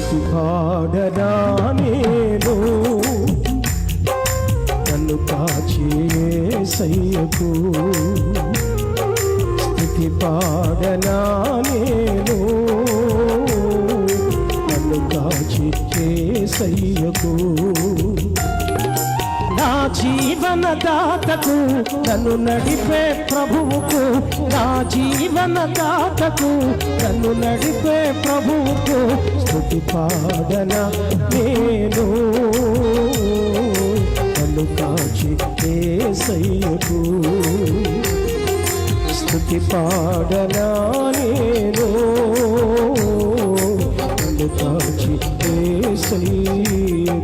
స్థుతి పాడనా నేను నన్ను కాచేసయ్యకు స్థుతి పాడనా నేను నన్ను కాచి నా జీవన దాతకు నన్ను నడిపే ప్రభువుకు జీవన దాతకు నన్ను నడిపే ప్రభువుకు స్థుతి పాడన నేను. నన్ను కాచి ఏసయ్యకు స్థుతి పాడన నేను. నన్ను కాచి ఏసయ్యకు